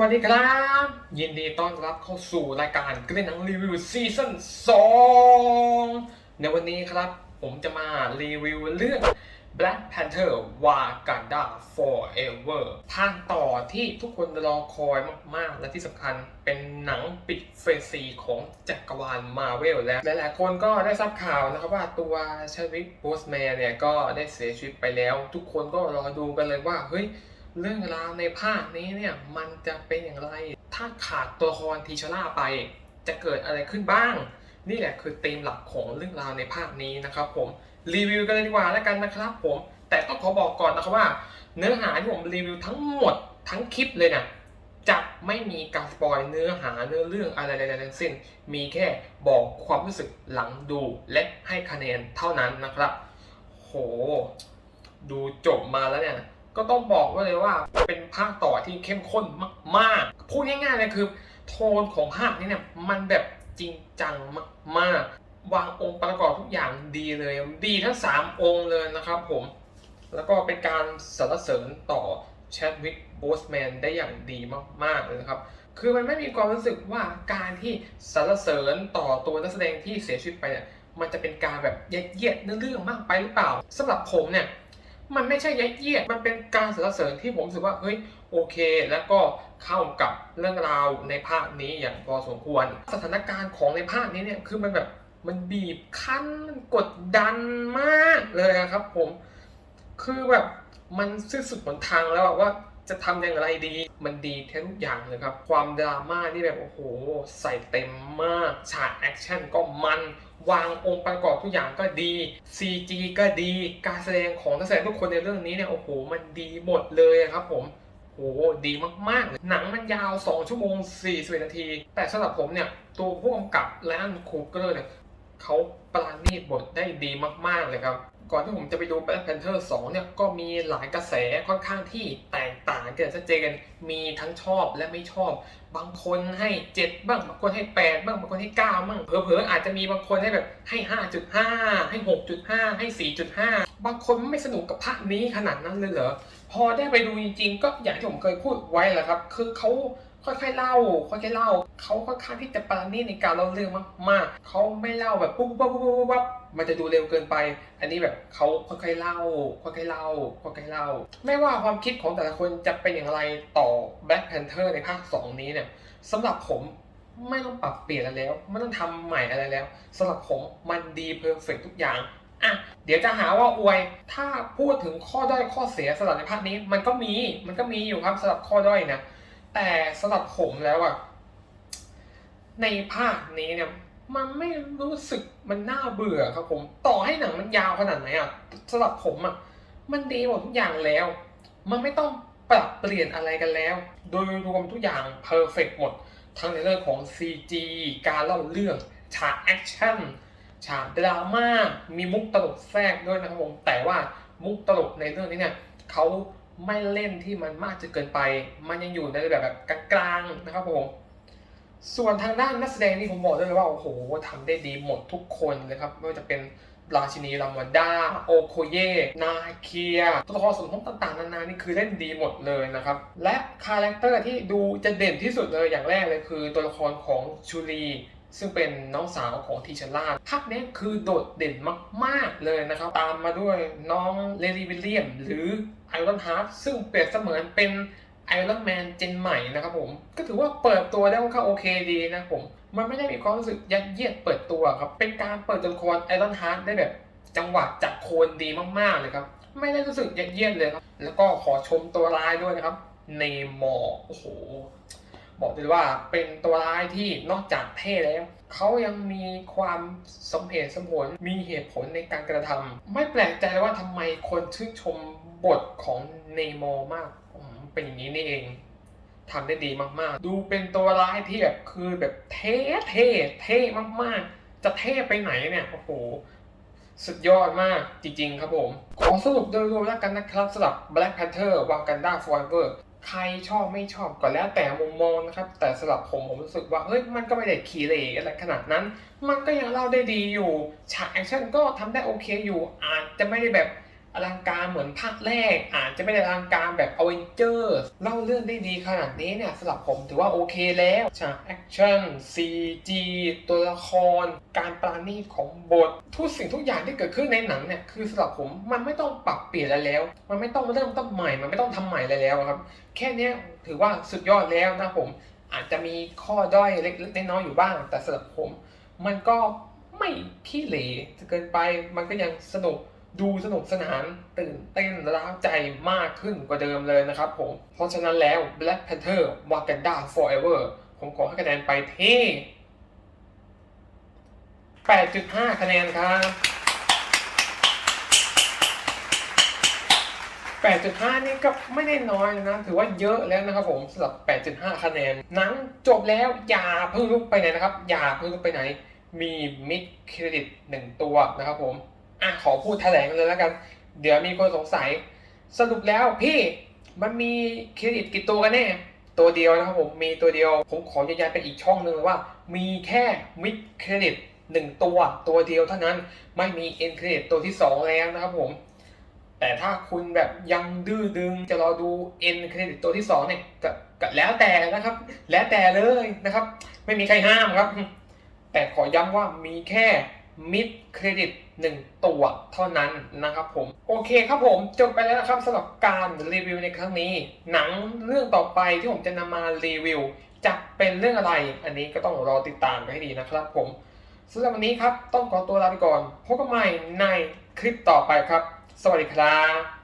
วัสดีครับ ยินดีต้อนรับเข้าสู่รายการเกรนหนังรีวิวซีซั่น2ในวันนี้ครับ ผมจะมารีวิวเรื่อง Black Panther Wakanda Forever ภาคต่อที่ทุกคนรอคอยมาก ๆ และที่สำคัญเป็นหนังปิดเฟสซีของจักรวาลมาเวลแล้ว หลาย ๆ คนก็ได้ทราบข่าวนะครับว่าตัวชาวิกโบสแมนเนี่ย ก็ได้เสียชีวิตไปแล้ว ทุกคนก็รอดูกันเลยว่า เฮ้ย เรื่องราวในภาคนี้เนี่ยมันจะเป็นอย่างไร ถ้าขาดตัวละครทีชล่าไป จะเกิดอะไรขึ้นบ้าง นี่แหละคือธีมหลักของเรื่องราวในภาคนี้นะครับผมรีวิวกันเลยดีกว่าแล้วกันนะครับผมแต่ต้องขอบอกก่อนนะครับว่า เนื้อหาที่ผมรีวิวทั้งหมดทั้งคลิปเลยนะจะไม่มีการสปอยเนื้อหาเนื้อเรื่องอะไรใดๆทั้งสิ้น มีแค่บอกความรู้สึกหลังดูและให้คะแนนเท่านั้นนะครับ โห ดูจบมาแล้วเนี่ย ก็ต้องบอกไว้เลยว่าเป็นภาคต่อที่เข้มข้นมากๆ พูดง่ายๆเลยคือ โทนของภาคนี้เนี่ยมันแบบจริงจังมากๆ วางองค์ประกอบทุกอย่างดีเลย ดีทั้ง 3 องค์เลยนะครับผม แล้วก็เป็นการสรรเสริญต่อแชดวิกโบสแมนได้อย่างดีมากๆเลยนะครับ คือมันไม่มีความรู้สึกว่าการที่สรรเสริญต่อตัวนักแสดงที่เสียชีวิตไปเนี่ยมันจะเป็นการแบบยัดเยียดเนื้อเรื่องมากไปหรือเปล่าสำหรับผมเนี่ย มันไม่ใช่ยัดเยียด มันเป็นการสรรเสริญที่ผมรู้สึกว่าเฮ้ยโอเค แล้วก็เข้ากับเรื่องราวในภาคนี้อย่างพอสมควร สถานการณ์ของในภาคนี้เนี่ยคือมันแบบมันบีบคั้นมันกดดันมากเลยอะครับผม คือแบบมันสิ้นสุดหนทางแล้วแบบว่าจะทำอย่างไรดี มันดีแทุกอย่างเลยครับ ความดราม่านี่แบบโอ้โห ใส่เต็มมากฉากแอคชั่นก็มันวางองค์ประกอบทุกอย่างก็ดี CG ก็ดี การแสดงของนักแสดงทุกคนในเรื่องนี้เนี่ยโอ้โห มันดีหมดเลยครับผมโอ้โหดีมากๆ หนังมันยาว 2 ชั่วโมง41นาที แต่สำหรับผมเนี่ย ตัวผู้กำกับแลนคูเกอร์เนี่ยเขาปราณีตบทได้ดีมากๆเลยครับ ก่อนที่ผมจะไปดู Black Panther 2 เนี่ยก็มีหลายกระแสค่อนข้างที่แตกต่างกันชัดเจนมีทั้งชอบและไม่ชอบ บางคนให้ 7 บ้าง บางคนให้ 8 บ้าง บางคนให้ 9 บ้าง เผลอๆ อาจจะมีบางคนให้แบบให้ 5.5 ให้ 6.5 ให้ 4.5 บางคนไม่สนุกกับภาคนี้ขนาดนั้นเลยเหรอ พอได้ไปดูจริงๆ ก็อย่างที่ผมเคยพูดไว้แหละครับ คือเขาค่อยๆเล่า ค่อยๆเล่า เขาค่อนข้างที่จะปราณีตในการเล่าเรื่องมากๆ เขาไม่เล่าแบบปุ๊บปุ๊บปุ๊บปุ๊บปุ๊บปุ๊บมันจะดูเร็วเกินไป อันนี้แบบเขาค่อยๆเล่า ค่อยๆเล่า ค่อยๆเล่า ไม่ว่าความคิดของแต่ละคนจะเป็นอย่างไรต่อ Black Panther ในภาค 2 นี้เนี่ยสำหรับผมไม่ต้องปรับเปลี่ยนอะไรแล้ว ไม่ต้องทำใหม่อะไรแล้วสำหรับผมมันดีเพอร์เฟกทุกอย่างอะเดี๋ยวจะหาว่าอวย ถ้าพูดถึงข้อด้อยข้อเสียสำหรับในภาคนี้ มันก็มีมันก็มีอยู่ครับสำหรับข้อด้อยนะแต่สำหรับผมแล้วอะในภาคนี้เนี่ยมันไม่รู้สึกมันน่าเบื่อครับผม ต่อให้หนังมันยาวขนาดไหนอะสำหรับผมอะมันดีหมดทุกอย่างแล้ว มันไม่ต้อง ปรับเปลี่ยนอะไรกันแล้ว โดยรวมทุกอย่างเพอร์เฟกหมด ทั้งในเรื่องของ CG การเล่าเรื่อง ฉากแอคชั่น ฉากดราม่า มีมุกตลกแทรกด้วยนะครับผมแต่ว่ามุกตลกในเรื่องนี้เนี่ยเขาไม่เล่นที่มันมากจนเกินไป มันยังอยู่ในแบบแบบกลางๆนะครับผมส่วนทางด้านนักแสดงนี่ผมบอกได้เลยว่าโอ้โหทำได้ดีหมดทุกคนเลยครับไม่ว่าจะเป็น ราชินีรามาดาโอโคเย นาเคีย ตัวละครสมทบต่างๆ นานานี่คือเล่นดีหมดเลยนะครับ และคาแรคเตอร์ที่ดูจะเด่นที่สุดเลยอย่างแรกเลยคือตัวละครของชูรีซึ่งเป็นน้องสาวของทีชล่าภาคนี้คือโดดเด่นมาก ๆ เลยนะครับ ตามมาด้วยน้องเลลี่วิลเลียม หรือไอรอนฮาร์ t ซึ่งเปรียบเสมือนเป็นไอรอนแมนเจนใหม่นะครับผม ก็ถือว่าเปิดตัวได้ค่อนข้างโอเคดีนะครับผม มันไม่ได้มีความรู้สึกยัดเยียดเปิดตัวครับ เป็นการเปิดตัวละครไอรอนฮาร์ t ได้แบบ จังหวะจับโคนดีมากๆเลยครับ ไม่ได้รู้สึกยัดเยียดเลยครับ แล้วก็ขอชมตัวร้ายด้วยนะครับเนมอร์โอ้โห บอกเลยว่าเป็นตัวร้ายที่นอกจากเท่แล้ว เขายังมีความสมเหตุสมผล มีเหตุผลในการกระทำไม่แปลกใจเลยว่าทำไมคนชื่นชมบทของเนมอร์มาก เป็นอย่างนี้นี่เอง ทำได้ดีมากๆ ดูเป็นตัวร้ายที่แบบคือแบบเท่เท่เท่มากๆ จะเท่ไปไหนเนี่ยโอ้โหสุดยอดมากจริงๆครับผม ขอสรุปโดยรวมแล้วกันนะครับสำหรับ Black Panther Wakanda Forever ใครชอบไม่ชอบก็แล้วแต่มุมมองนะครับ แต่สำหรับผมผมรู้สึกว่าเฮ้ยมันก็ไม่ได้ขี้เหร่อะไรขนาดนั้น มันก็ยังเล่าได้ดีอยู่ ฉากแอคชั่นก็ทำได้โอเคอยู่ อาจจะไม่ได้แบบ อลังการเหมือนภาคแรก อาจจะไม่ได้อลังการแบบอเวนเจอร์เล่าเรื่องได้ดีขนาดนี้เนี่ยสำหรับผมถือว่าโอเคแล้วฉากแอคชั่น CG ตัวละคร การปราณีของบท ทุกสิ่งทุกอย่างที่เกิดขึ้นในหนังเนี่ยคือสำหรับผมมันไม่ต้องปรับเปลี่ยนอะไรแล้ว มันไม่ต้องเริ่มต้นใหม่มันไม่ต้องทำใหม่อะไรแล้วครับ แค่นี้ถือว่าสุดยอดแล้วนะผม อาจจะมีข้อด้อยเล็กๆน้อยๆอยู่บ้าง แต่สำหรับผม มันก็ไม่ขี้เหร่จนเกินไปมันก็ยังสนุก ดูสนุกสนานตื่นเต้นร้าวใจมากขึ้นกว่าเดิมเลยนะครับผม เพราะฉะนั้นแล้ว Black Panther Wakanda Forever ผมขอให้คะแนนไปที่ 8.5 คะแนนครับ 8.5 นี่ก็ไม่ได้น้อยนะ ถือว่าเยอะแล้วนะครับผมสำหรับ 8.5 คะแนน หนังจบแล้วอย่าเพิ่งลุกไปไหนนะครับ อย่าเพิ่งลุกไปไหน มีมิดเครดิตหนึ่งตัวนะครับผม อะขอพูดแถลงเลยแล้วกัน เดี๋ยวมีคนสงสัย สรุปแล้วพี่มันมีเครดิตกี่ตัวกันแน่ ตัวเดียวนะครับผมมีตัวเดียว ผมขอยืนยันเป็นอีกช่องหนึ่งเลยว่า มีแค่มิดเครดิตหนึ่งตัวตัวเดียวเท่านั้นไม่มีเอ็นเครดิตตัวที่สองแล้วนะครับผม แต่ถ้าคุณแบบยังดื้อดึงจะรอดู N เครดิตตัวที่2เนี่ยก็ก็แล้วแต่นะครับ แล้วแต่เลยนะครับ ไม่มีใครห้ามครับ แต่ขอย้ำว่ามีแค่ มิดเครดิต1 ตัวเท่านั้นนะครับผม โอเคครับผม จบไปแล้วนะครับสำหรับการรีวิวในครั้งนี้ หนังเรื่องต่อไปที่ผมจะนำมารีวิว จะเป็นเรื่องอะไร อันนี้ก็ต้องรอติดตามกันให้ดีนะครับผมสำหรับวันนี้ครับ ต้องขอตัวลาไปก่อน พบกันใหม่ในคลิปต่อไปครับ สวัสดีครับ